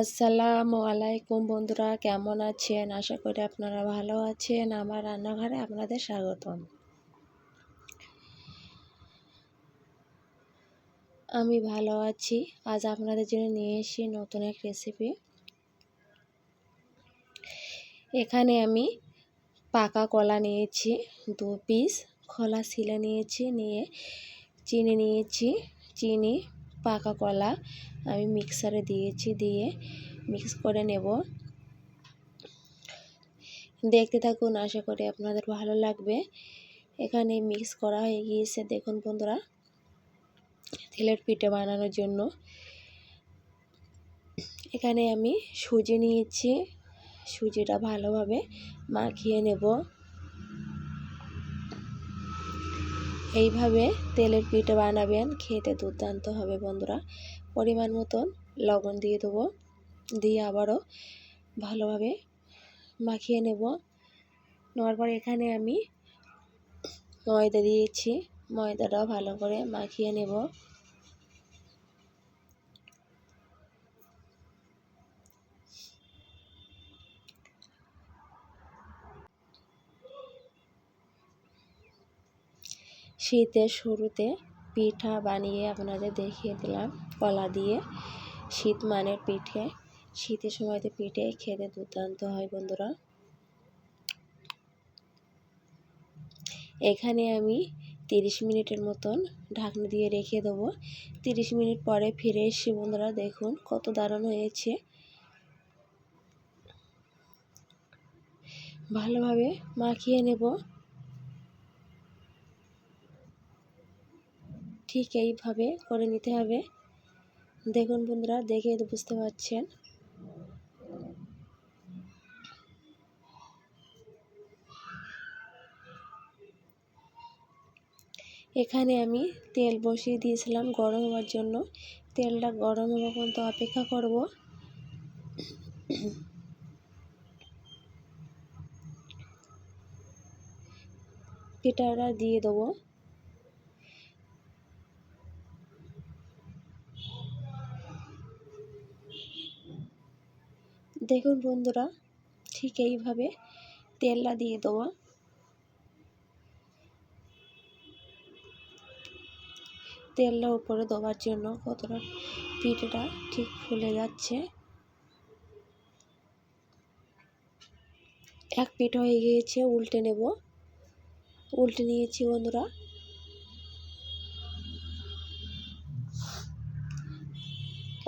আসসালামু আলাইকুম বন্ধুরা, কেমন আছেন? আশা করি আপনারা ভালো আছেন। আমার রান্নাঘরে আপনাদের স্বাগতম। আমি ভালো আছি। আজ আপনাদের জন্য নিয়ে এসেছি নতুন এক রেসিপি এখানে আমি পাকা কলা নিয়েছি, দু পিস খোলা শিলে নিয়েছি, নিয়ে চিনি নিয়েছি, চিনি পাকা কলা আমি মিক্সারে দিয়েছি, দিয়ে মিক্স করে নেব। দেখতে থাকুন, আশা করি আপনাদের ভালো লাগবে। এখানে মিক্স করা হয়ে গিয়েছে, দেখুন বন্ধুরা, তেলের পিঠে বানানোর জন্য। এখানে আমি সুজি নিয়েছি, সুজিটা ভালোভাবে মাখিয়ে নেব। এইভাবে তেলের পিঠে বানাবেন, খেতে দুর্দান্ত হবে বন্ধুরা। পরিমাণ মতন লবণ দিয়ে দেবো, দিয়ে আবারও ভালোভাবে মাখিয়ে নেব। নেওয়ার পর এখানে আমি ময়দা দিয়েছি, ময়দাটাও ভালো করে মাখিয়ে নেব। শীতের শুরুতে পিঠা বানিয়ে আপনাদের দেখিয়ে দিলাম, কলা দিয়ে। শীত মানের পিঠে। শীতের সময়তে পিঠে খেতে দুর্দান্ত হয় বন্ধুরা। এখানে আমি তিরিশ মিনিটের মতন ঢাকনি দিয়ে রেখে দেবো। তিরিশ মিনিট পরে ফিরে এসে বন্ধুরা দেখুন কত দারুণ হয়েছে। ভালোভাবে মাখিয়ে নেব। ঠিক এইভাবে করে নিতে হবে। দেখুন বন্ধুরা, দেখে বুঝতে পারছেন। এখানে আমি তেল বসিয়ে দিয়েছিলাম গরম হওয়ার জন্য। তেলটা গরম হওয়া পর্যন্ত অপেক্ষা করব। পিঠাটা দিয়ে দেবো। দেখুন বন্ধুরা, ঠিক এইভাবে তেলটা দিয়ে দেবো। তেলটা উপরে দেওয়ার জন্য কতটা পিঠেটা ঠিক ফুলে যাচ্ছে। এক পিঠ হয়ে গিয়েছে, উল্টে নেব। উল্টে নিয়েছি বন্ধুরা।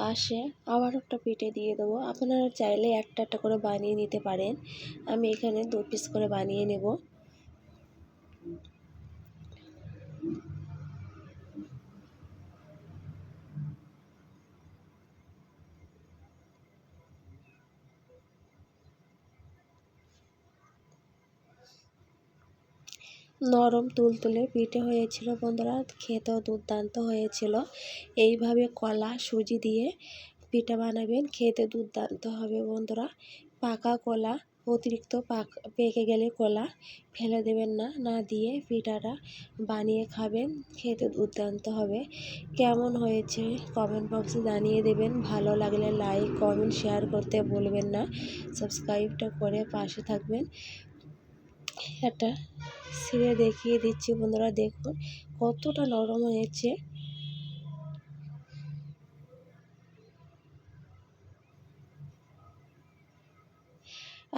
পাশে আবার একটা পেটে দিয়ে দেবো। আপনারা চাইলে একটা একটা করে বানিয়ে নিতে পারেন। আমি এখানে দু পিস করে বানিয়ে নেব। নরম তুলতুলে পিঠে হয়েছিল বন্ধুরা, খেতেও দুর্দান্ত হয়েছিল। এইভাবে কলা, সুজি দিয়ে পিঠা বানাবেন, খেতে দুর্দান্ত হবে বন্ধুরা। পাকা কলা, অতিরিক্ত পাক, পেকে গেলে কলা ফেলে দেবেন না না দিয়ে পিঠাটা বানিয়ে খাবেন, খেতে দুর্দান্ত হবে। কেমন হয়েছে কমেন্ট বক্সে জানিয়ে দেবেন। ভালো লাগলে লাইক কমেন্ট শেয়ার করতে বলবেন না। সাবস্ক্রাইবটা করে পাশে থাকবেন। একটা ছিঁড়ে দেখিয়ে দিচ্ছি বন্ধুরা, দেখুন। কতটা নরম হয়েছে।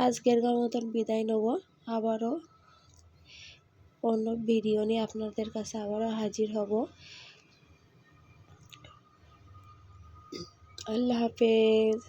আজকের মতন বিদায় নেব। আবারও অন্য ভিডিও নিয়ে আপনাদের কাছে আবারও হাজির হব। আল্লাহ হাফেজ।